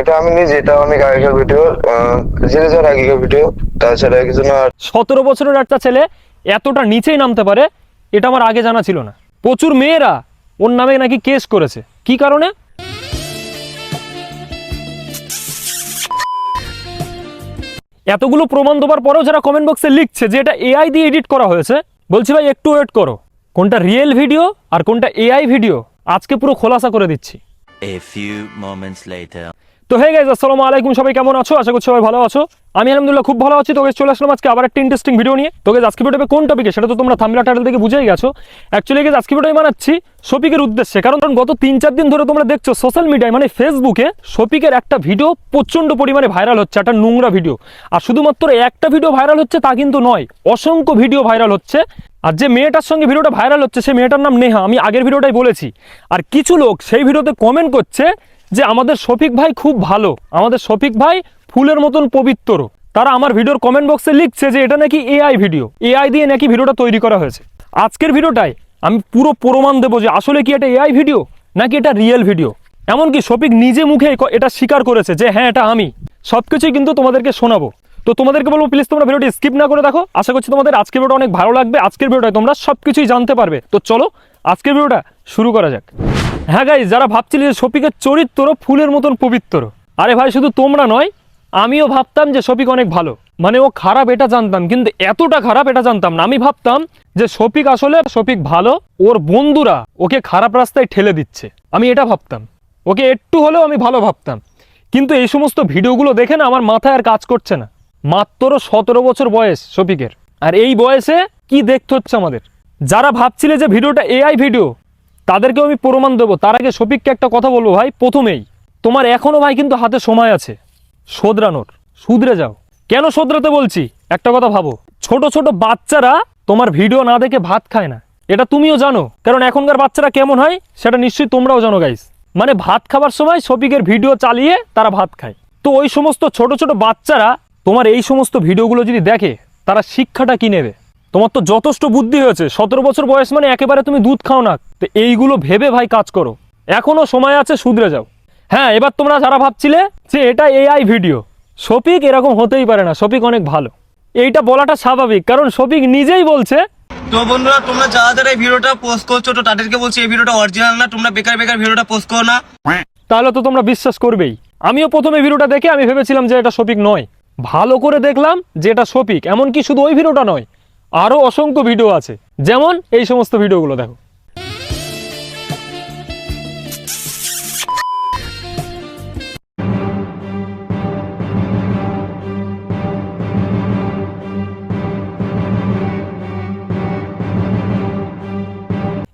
এটা আমি নিজে এটা অনেক আগেকার ভিডিও আগেকার ভিডিও তাছাড়া কিছু না। আর সতেরো বছরের একটা ছেলে এতটা নিচেই নামতে পারে এটা আমার আগে জানা ছিল না। প্রচুর মেয়েরা ওর নামে নাকি কেস করেছে। কি কারণে? এতগুলো প্রমাণ দেবার পরেও যারা কমেন্ট বক্সে লিখছে যে এটা এআই দিয়ে এডিট করা হয়েছে বলছি ভাই একটু ওয়েট করো। কোনটা রিয়েল ভিডিও আর কোনটা এআই ভিডিও আজকে পুরো খোলাসা করে দিচ্ছি। A few moments later. তো হে গাইজ আসসালামু আলাইকুম, সবাই কেমন আছো? আশা করছি সবাই ভালো আছো। আমি আলহামদুলিল্লাহ খুব ভালো আছি। তোকে চলে আসলাম আজকে আবার একটা ইন্টারেস্টিং ভিডিও নিয়ে। তোকে আজকে ভিডিওতে কোন টপিকে সেটা তো তোমরা থামলা টাইটেল থেকে বুঝেই গেছো। অ্যাকচুয়ালি গেজ আজকে ভিডিও বানাচ্ছি শপিকের উদ্দেশ্যে। কারণ গত তিন চার দিন ধরে তোমরা দেখছ সোশ্যাল মিডিয়ায় মানে ফেসবুকে শপিকের একটা ভিডিও প্রচণ্ড পরিমাণে ভাইরাল হচ্ছে, একটা নোংরা ভিডিও আর শুধুমাত্র একটা ভিডিও ভাইরাল হচ্ছে তা কিন্তু নয়, অসংখ্য ভিডিও ভাইরাল হচ্ছে। আর যে মেয়েটার সঙ্গে ভিডিওটা ভাইরাল হচ্ছে সেই মেয়েটার নাম নেহা। আমি আগের ভিডিওটাই বলেছি। আর কিছু লোক সেই ভিডিওতে কমেন্ট করছে যে আমাদের শফিক ভাই খুব ভালো। আমাদের শফিক ভাই ফুলের মতন পবিত্র। তারা আমার ভিডিওর কমেন্ট বক্সে লিখছে যে এটা নাকি এআই ভিডিও এআই দিয়ে নাকি ভিডিওটা তৈরি করা হয়েছে। আজকের ভিডিওটায় আমি পুরো প্রমাণ দেবো যে আসলে কি এটা এআই ভিডিও নাকি এটা রিয়েল ভিডিও এমনকি শফিক নিজে মুখে এটা স্বীকার করেছে যে হ্যাঁ এটা আমি। সব কিছুই কিন্তু তোমাদেরকে শোনাবো। তো তোমাদেরকে বলব প্লিজ তোমরা ভিডিওটি স্কিপ না করে দেখো। আশা করছি তোমাদের আজকের ভিডিওটা অনেক ভালো লাগবে। আজকের ভিডিওটায় তোমরা সব কিছুই জানতে পারবে। তো চলো, আজকের ভিডিওটা শুরু করা যাক। হ্যাঁ গাই যারা ভাবছিলে যে শফিকের চরিত্র ফুলের মতন পবিত্র। আরে ভাই, শুধু তোমরা নয়, আমিও ভাবতাম যে শফিক অনেক ভালো। মানে ও খারাপ এটা জানতাম, কিন্তু এতটা খারাপ এটা জানতাম না। আমি ভাবতাম যে শফিক আসলে শফিক ভালো, ওর বন্ধুরা ওকে খারাপ রাস্তায় ঠেলে দিচ্ছে। আমি এটা ভাবতাম। ওকে একটু হলেও আমি ভালো ভাবতাম। কিন্তু এই সমস্ত ভিডিওগুলো দেখে না আমার মাথায় আর কাজ করছে না। মাত্র সতেরো বছর বয়স শফিকের। আর এই বয়সে কি দেখতে হচ্ছে আমাদের? যারা ভাবছিলে যে ভিডিওটা এআই ভিডিও তাদেরকেও আমি প্রমাণ দেবো। তার আগে শফিককে একটা কথা বলব ভাই, প্রথমেই, তোমার এখনও ভাই কিন্তু হাতে সময় আছে। শোধরানোর, শুধরে যাও। কেন শোধরাতে বলছি? একটা কথা ভাবো। ছোট ছোট বাচ্চারা তোমার ভিডিও না দেখে ভাত খায় না। এটা তুমিও জানো। কারণ এখনকার বাচ্চারা কেমন হয়, সেটা নিশ্চয়ই তোমরাও জানো গাইস মানে ভাত খাবার সময় শফিকের ভিডিও চালিয়ে তারা ভাত খায়। তো ওই সমস্ত ছোট ছোট বাচ্চারা তোমার এই সমস্ত ভিডিওগুলো যদি দেখে, তারা শিক্ষাটা কি নেবে? তোমার তো যথেষ্ট বুদ্ধি হয়েছে। সতেরো বছর বয়স মানে একেবারে তুমি দুধ খাও না। তো এইগুলো ভেবে ভাই কাজ করো। এখনও সময় আছে শুধরে যাও। হ্যাঁ এবার তোমরা যারা ভাবছিলে যে এটা এআই ভিডিও শফিক এরকম হতেই পারে না। শফিক অনেক ভালো। এইটা বলাটা স্বাভাবিক কারণ শফিক নিজেই বলছে তো বন্ধুরা তোমরা যারা যারা এই ভিডিওটা পোস্ট করছ তো তাদেরকে বলছি এই ভিডিওটা অরিজিনাল না তোমরা বেকার বেকার ভিডিওটা পোস্ট করো না। তাহলে তো তোমরা বিশ্বাস করবেই। আমিও প্রথমে ভিডিওটা দেখে আমি ভেবেছিলাম যে এটা শফিক নয়। ভালো করে দেখলাম যে এটা শফিক এমনকি শুধু ওই ভিডিওটা নয় আরও অসংখ্য ভিডিও আছে। যেমন এই সমস্ত ভিডিওগুলো দেখো।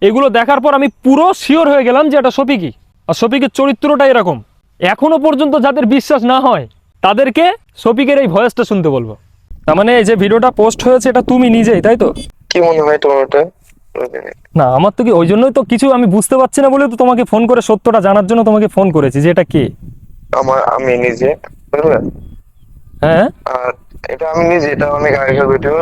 এগুলো দেখার পর আমি পুরো শিওর হয়ে গেলাম যে এটা শফিকই আর শফিকের চরিত্রটা এরকম। এখনও পর্যন্ত যাদের বিশ্বাস না হয়, তাদেরকে শফিকের এই ভয়েসটা শুনতে বলব। তার মানে এই যে ভিডিওটা পোস্ট হয়েছে এটা তুমি নিজেই তাই তো? কি মনে হয় তোমার ওটা? না আমার তো কি ওই জন্যই তো কিছু আমি বুঝতে পারছি না বলে তো তোমাকে ফোন করে সত্যটা জানার জন্য তোমাকে ফোন করেছি যে এটা কে? আমার আমি নিজে বুঝলে? হ্যাঁ? আর এটা আমি নিজে এটা অনেক আগেকার ভিডিও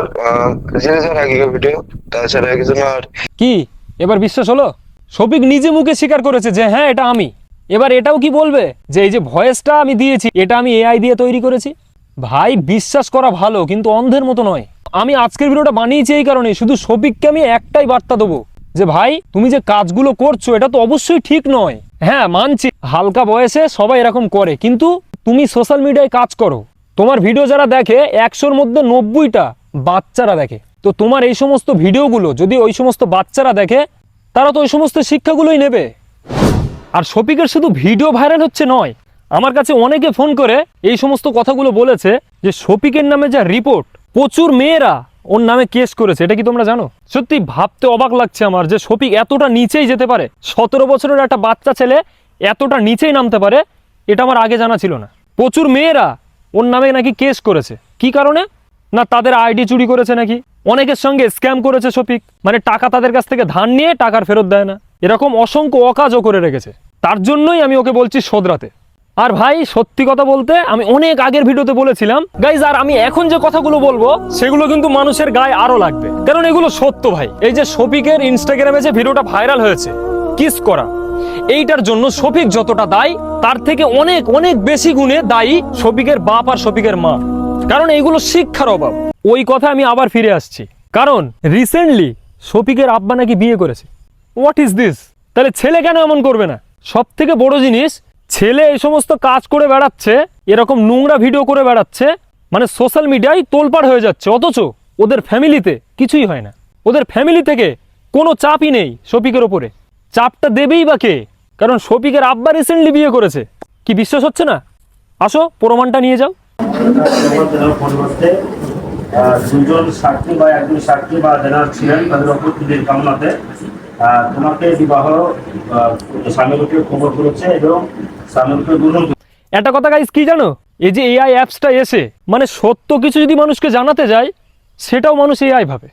সিরিজের আগেকার ভিডিও তাছাড়া কিছু না আর কি? এবার বিশ্বাস হলো? শফিক নিজে মুখে স্বীকার করেছে যে হ্যাঁ এটা আমি। এবার এটাও কি বলবে? যে এই যে ভয়েসটা আমি দিয়েছি এটা আমি এআই দিয়ে তৈরি করেছি? ভাই, বিশ্বাস করা ভালো, কিন্তু অন্ধের মতো নয়। আমি আজকের ভিডিওটা বানিয়েছি এই কারণে শুধু শফিককে আমি একটাই বার্তা দেবো যে, ভাই, তুমি যে কাজগুলো করছ, এটা তো অবশ্যই ঠিক নয়। হ্যাঁ মানছি, হালকা বয়সে সবাই এরকম করে, কিন্তু তুমি সোশ্যাল মিডিয়ায় কাজ করো। তোমার ভিডিও যারা দেখে, একশোর মধ্যে নব্বইটা বাচ্চারা দেখে। তো তোমার এই সমস্ত ভিডিওগুলো, যদি ওই সমস্ত বাচ্চারা দেখে, তারা তো ওই সমস্ত শিক্ষাগুলোই নেবে। আর শফিকের শুধু ভিডিও ভাইরাল হচ্ছে নয় আমার কাছে অনেকে ফোন করে এই সমস্ত কথাগুলো বলেছে যে শফিকের নামে যা রিপোর্ট, প্রচুর মেয়েরা ওর নামে কেস করেছে, এটা কি তোমরা জানো? সত্যি ভাবতে অবাক লাগছে আমার যে শফিক এতটা নিচেই যেতে পারে, সতেরো বছরের একটা বাচ্চা ছেলে এতটা নিচেই নামতে পারে, এটা আমার আগে জানা ছিল না। প্রচুর মেয়েরা ওর নামে নাকি কেস করেছে। কি কারণে? না তাদের আইডি চুরি করেছে নাকি? অনেকের সঙ্গে স্ক্যাম করেছে শফিক মানে টাকা তাদের কাছ থেকে ধার নিয়ে টাকার ফেরত দেয় না। এরকম অসংখ্য অকাজও করে রেখেছে। তার জন্যই আমি ওকে বলছি শোধরাতে। আর ভাই, সত্যি কথা বলতে আমি অনেক আগের ভিডিওতে বলেছিলাম, গাইজ, আর আমি এখন যে কথাগুলো বলব, সেগুলো কিন্তু মানুষের গায়ে আরও লাগবে। কারণ এগুলো সত্য ভাই। এই যে শফিকের ইনস্টাগ্রামে যে ভিডিওটা ভাইরাল হয়েছে, কিস করা। এইটার জন্য শফিক যতটা দায়ী, তার থেকে অনেক অনেক বেশি গুণে দায়ী শফিকের বাপ আর শফিকের মা। কারণ এইগুলো শিক্ষার অভাব। ওই কথা আমি আবার ফিরে আসছি। কারণ রিসেন্টলি শফিকের আব্বা নাকি বিয়ে করেছে। হোয়াট ইজ দিস তাহলে ছেলে কেন এমন করবে না? সব থেকে বড় জিনিস ছেলে এই সমস্ত কাজ করে বেড়াচ্ছে, এরকম নোংরা ভিডিও করে বেড়াচ্ছে মানে সোশ্যাল মিডিয়ায় তোলপাড় হয়ে যাচ্ছে, অথচ ওদের ফ্যামিলিতে কিছুই হয় না। ওদের ফ্যামিলি থেকে কোনো চাপই নেই শফিকের ওপরে। চাপটা দেবেই বা কে? কারণ শফিকের আব্বা রিসেন্টলি বিয়ে করেছে। কি বিশ্বাস হচ্ছে না? আসো, প্রমাণটা নিয়ে যাও। দুজন সাক্ষী বা একজন সাক্ষী বা যারা ছিলেন, তাদের দিদির কামনাতে তোমাকে বিবাহ খবর করেছে এবং গ্রহণ একটা কথা গাইজ কি জানো? এই যে এআই অ্যাপসটা এসে মানে সত্য কিছু যদি মানুষকে জানাতে যায়, সেটাও মানুষ এআই ভাবে।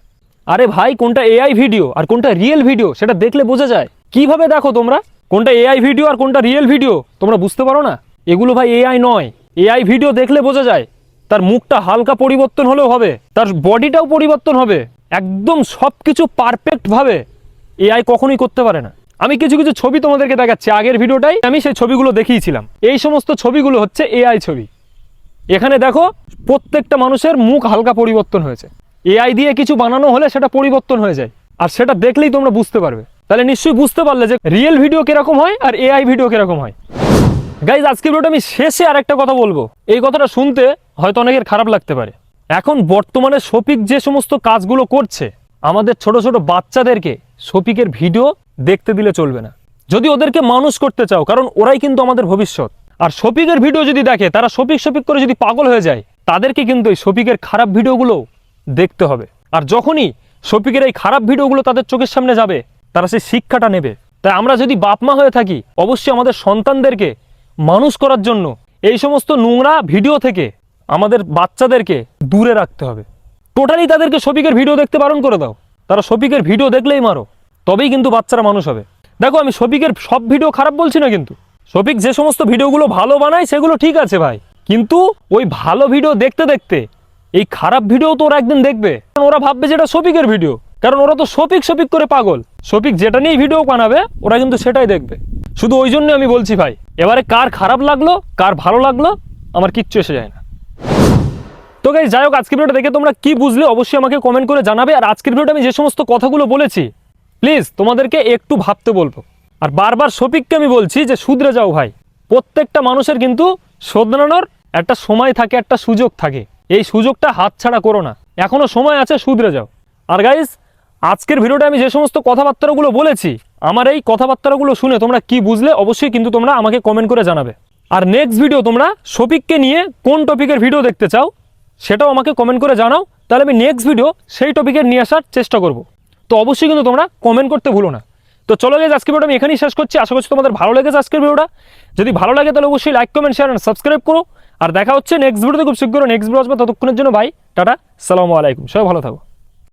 আরে ভাই, কোনটা এআই ভিডিও আর কোনটা রিয়েল ভিডিও সেটা দেখলে বোঝা যায়। কীভাবে দেখো তোমরা? কোনটা এআই ভিডিও আর কোনটা রিয়েল ভিডিও তোমরা বুঝতে পারো না? এগুলো ভাই এআই নয়। এআই ভিডিও দেখলে বোঝা যায়। তার মুখটা হালকা পরিবর্তন হলেও হবে। তার বডিটাও পরিবর্তন হবে। একদম সব কিছু পারফেক্টভাবে এআই কখনোই করতে পারে না। আমি কিছু কিছু ছবি তোমাদেরকে দেখাচ্ছি, আগের ভিডিওটাই আমি সেই ছবিগুলো দেখিয়েছিলাম। এই সমস্ত ছবিগুলো হচ্ছে এআই ছবি। এখানে দেখো, প্রত্যেকটা মানুষের মুখ হালকা পরিবর্তন হয়েছে। এআই দিয়ে কিছু বানানো হলে সেটা পরিবর্তন হয়ে যায়। আর সেটা দেখলেই তোমরা বুঝতে পারবে। তাহলে নিশ্চয়ই বুঝতে পারলে যে রিয়েল ভিডিও কীরকম হয় আর এআই ভিডিও কীরকম হয়। গাইজ আজকে ভিডিওটা আমি শেষে আরেকটা কথা বলব। এই কথাটা শুনতে হয়তো অনেকের খারাপ লাগতে পারে। এখন বর্তমানে শফিক যে সমস্ত কাজগুলো করছে, আমাদের ছোট ছোট বাচ্চাদেরকে শফিকের ভিডিও দেখতে দিলে চলবে না। যদি ওদেরকে মানুষ করতে চাও, কারণ ওরাই কিন্তু আমাদের ভবিষ্যৎ। আর শফিকের ভিডিও যদি দেখে, তারা শফিক শফিক করে যদি পাগল হয়ে যায়, তাদেরকে কিন্তু এই শফিকের খারাপ ভিডিওগুলো দেখতে হবে। আর যখনই শফিকের এই খারাপ ভিডিওগুলো তাদের চোখের সামনে যাবে, তারা সেই শিক্ষাটা নেবে। তাই আমরা যদি বাপ মা হয়ে থাকি, অবশ্যই আমাদের সন্তানদেরকে মানুষ করার জন্য এই সমস্ত নোংরা ভিডিও থেকে আমাদের বাচ্চাদেরকে দূরে রাখতে হবে। টোটালি তাদেরকে শফিকের ভিডিও দেখতে বারণ করে দাও। তারা শফিকের ভিডিও দেখলেই মারো, তবেই কিন্তু বাচ্চারা মানুষ হবে। দেখো, আমি শফিকের সব ভিডিও খারাপ বলছি না কিন্তু। শফিক যে সমস্ত ভিডিওগুলো ভালো বানায়, সেগুলো ঠিক আছে ভাই। কিন্তু ওই ভালো ভিডিও দেখতে দেখতে, এই খারাপ ভিডিও তো ওরা একদিন দেখবে। কারণ ওরা ভাববে যে এটা শফিকের ভিডিও কারণ ওরা তো শফিক শফিক করে পাগল। শফিক যেটা নিয়েই ভিডিও বানাবে, ওরা কিন্তু সেটাই দেখবে। শুধু ওই জন্য আমি বলছি ভাই, এবারে কার খারাপ লাগল, কার ভালো লাগল, আমার কিচ্ছু এসে যায় না। তো গাইজ যাই হোক, আজকের ভিডিওটা দেখে তোমরা কি বুঝলে, অবশ্যই আমাকে কমেন্ট করে জানাবে। আর আজকের ভিডিওটা আমি যে সমস্ত কথাগুলো বলেছি প্লিজ তোমাদেরকে একটু ভাবতে বলব। আর বারবার শফিককে আমি বলছি যে, শুধরে যাও ভাই। প্রত্যেকটা মানুষের কিন্তু শোধরানোর একটা সময় থাকে, একটা সুযোগ থাকে। এই সুযোগটা হাতছাড়া করো না। এখনও সময় আছে, শুধরে যাও। আর গাইজ আজকের ভিডিওটা আমি যে সমস্ত কথাবার্তাগুলো বলেছি, আমার এই কথাবার্তাগুলো শুনে তোমরা কি বুঝলে, অবশ্যই কিন্তু তোমরা আমাকে কমেন্ট করে জানাবে। আর নেক্সট ভিডিও তোমরা শফিককে নিয়ে কোন টপিকের ভিডিও দেখতে চাও সেটাও আমাকে কমেন্ট করে জানাও। তাহলে আমি নেক্সট ভিডিও সেই টপিকের নিয়ে আসার চেষ্টা করব। তো অবশ্যই কিন্তু তোমরা কমেন্ট করতে ভুলো না। তো চলো গেছে আজকের ভিডিও আমি এখানেই শেষ করছি। আশা করছি তোমাদের ভালো লেগেছে আজকের ভিডিওটা যদি ভালো লাগে তাহলে অবশ্যই like comment share and subscribe করো। আর দেখা হচ্ছে নেক্সট ভিডিওতে খুব শীঘ্র নেক্সট ভিডিও আসবে ততক্ষণের জন্য ভাই টাটা, সালামু আলাইকুম। সবাই ভালো থাকো।